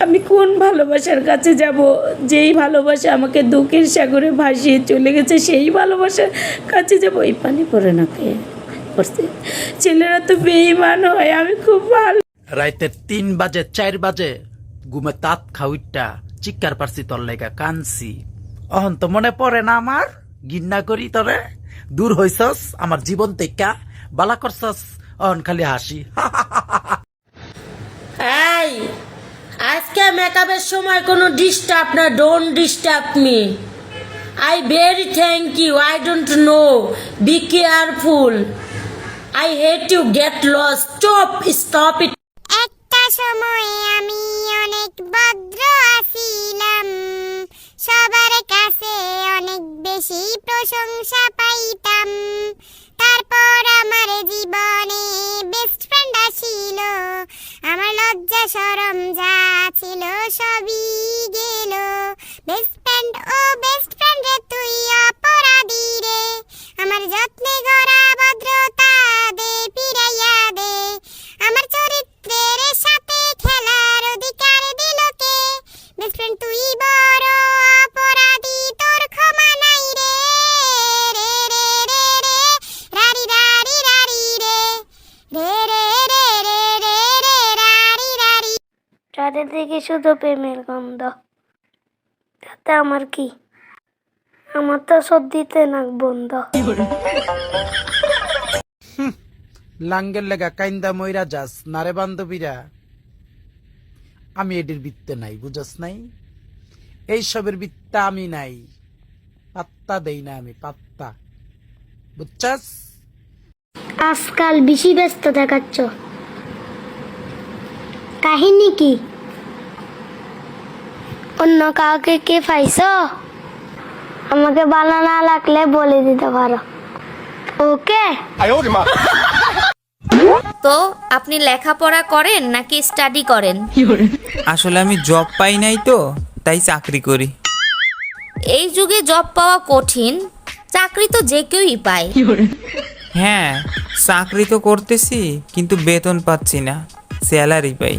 আমি কোন ভালোবাসার কাছে যাব? যেই ভালোবাসা আমাকে দুঃখের সাগরে ভাসিয়ে চলে গেছে, সেই ভালোবাসার কাছে যাব। এই পানি পড়ে না কে? পড়ছে। ছেলেরা তো বেইমান হয়, আমি খুব ভালো। রাইতে তিন বাজে, চার বাজে, ঘুমে তাঁত খাউইটা চিৎকার পারছি তোর লেগা, কানছি। অহন তো মনে পড়ে না আমার? গিন্না করি তরে? দূর হইছস? আমার জীবন থেকে বালা করছস? অহন খালি হাসি এই আজকে মেকআপের সময় কোনো ডিস্টার্ব না don't disturb me I very thank you I don't know be careful I hate you get lost stop stop it একটা সময় আমি অনেক ভদ্র আছিলাম। সবার কাছে অনেক বেশি প্রশংসা পাইতাম। তারপর আমার জীবনে বেস্ট ফ্রেন্ড আসিল। আমার লজ্জা, সরম, যা ছিল সবই গেল। বেস্ট ফ্রেন্ড ও বেস্ট ফ্রেন্ড রে, তুই অপরাধী রে। আমার যত্নে গড়া ভদ্রতা দে পিরাইয়া দে। আমার চরিত্রের সাথে খেলার অধিকার দিল কে? বেস্ট ফ্রেন্ড তুই বড় চারিদিকে শুধু প্রেমের গন্ধ। তাতে আমার কি? আমার তো সর্দিতে নাক বন্ধ। লাঙ্গের লেগা কাইন্দা মইরা যাস নারে বান্ধবীরা। আমি এটির বৃত্তে নাই বুঝস নাই? এই সবের বৃত্তা আমি নাই। পাত্তা দেই না আমি পাত্তা। বুঝছাস? আজকাল বেশি ব্যস্ত দেখাচ্ছ। কাহিনী কি? অন্য কাউকে কে পাইছ? আমাকে ভালো না লাগলে বলে দিতে পারো। ওকে? তো আপনি লেখাপড়া করেন নাকি স্টাডি করেন? আসলে আমি জব পাই নাই তো তাই চাকরি করি। এই যুগে জব পাওয়া কঠিন চাকরি তো যে কেউই পায়। হ্যাঁ চাকরি তো করতেছি কিন্তু বেতন পাচ্ছি না স্যালারি পাই।